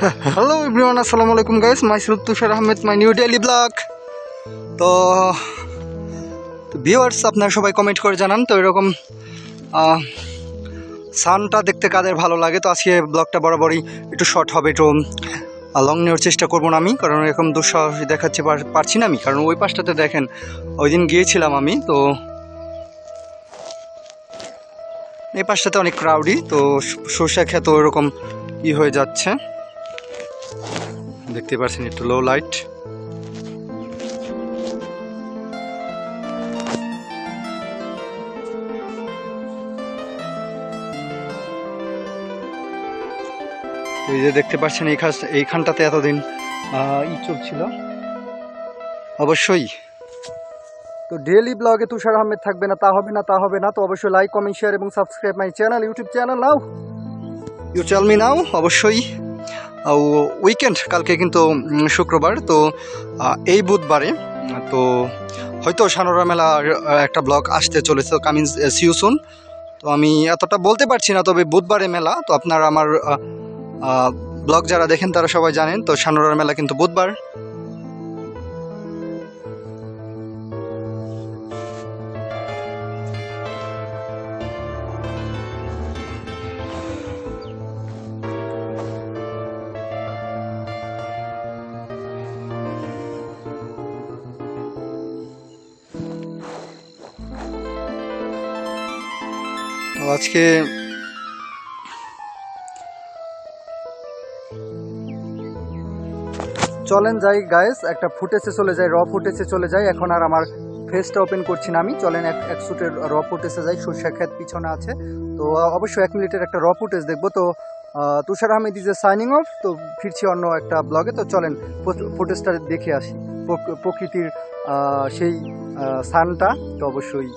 Hello everyone আসসালামু আলাইকুম guys myself Tushar Ahmed my new daily blog তো viewers আপনারা সবাই কমেন্ট করে জানান। তো এরকম সানটা দেখতে কাদের ভালো লাগে? তো আজকে ব্লগটা বরাবরই একটু শর্ট হবে, একটু লং নেওয়ার চেষ্টা করব না আমি, কারণ এরকম দুঃসাহসী দেখাচ্ছে পার- পারছি না আমি। কারণ ওই পাশটাতে দেখেন, ওই দিন গিয়েছিলাম আমি, তো এই পাশটাতে অনেক ক্রাউডি তো সর্ষা খেত ওরকম ই হয়ে যাচ্ছে। দেখতে পাচ্ছেন একটু লো লাইট এই যে দেখতে পাচ্ছেন এই এইখানটাতে এতদিন ই চলছিল। অবশ্যই। তো ডেলি ব্লগে তুষার আহমেদ থাকবে না, তা হবে না, তা হবে না। তো অবশ্যই লাইক কমেন্ট শেয়ার এবং subscribe my channel YouTube channel now you me now অবশ্যই। উইকেন্ড কালকে কিন্তু শুক্রবার, তো এই বুধবারে, তো, হয়তো সানোরা মেলা একটা ব্লগ আসতে চলেছে কামিং সিউসুন তো আমি এতটা বলতে পারছি না, তবে বুধবারে মেলা, তো আপনারা আমার ব্লগ যারা দেখেন, তারা সবাই জানেন, তো সানোরার মেলা কিন্তু বুধবার। আজকে চলেন যাই গায়েস একটা ফুটেজে চলে যাই র ফুটেজে চলে যাই। এখন আর আমার ফেসটা ওপেন করছি না আমি। চলেন এক এক শুটের র ফুটেজে যাই সর্ষা ক্ষেত পিছনে আছে। তো অবশ্যই এক মিনিটের একটা র ফুটেজ দেখব। তো Tushar Ahmed is a signing off তো ফিরছি অন্য একটা ব্লগে তো চলেন ফুটেজটা দেখে আসি। প্রক- প্রকৃতির সেই সানটা তো অবশ্যই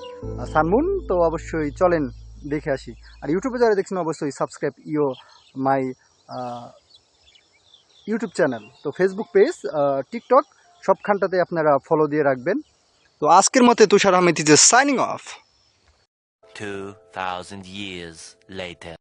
সানমুন তো অবশ্যই চলেন। দেখে আসি। আর ইউটিউবে যারা দেখছেন অবশ্যই সাবস্ক্রাইব ইও মাই ইউটিউব চ্যানেল তো ফেসবুক পেজ টিকটক সবখানটাতে আপনারা ফলো দিয়ে রাখবেন। তো আজকের মতে Tushar Ahmed is signing off 2,000 years later.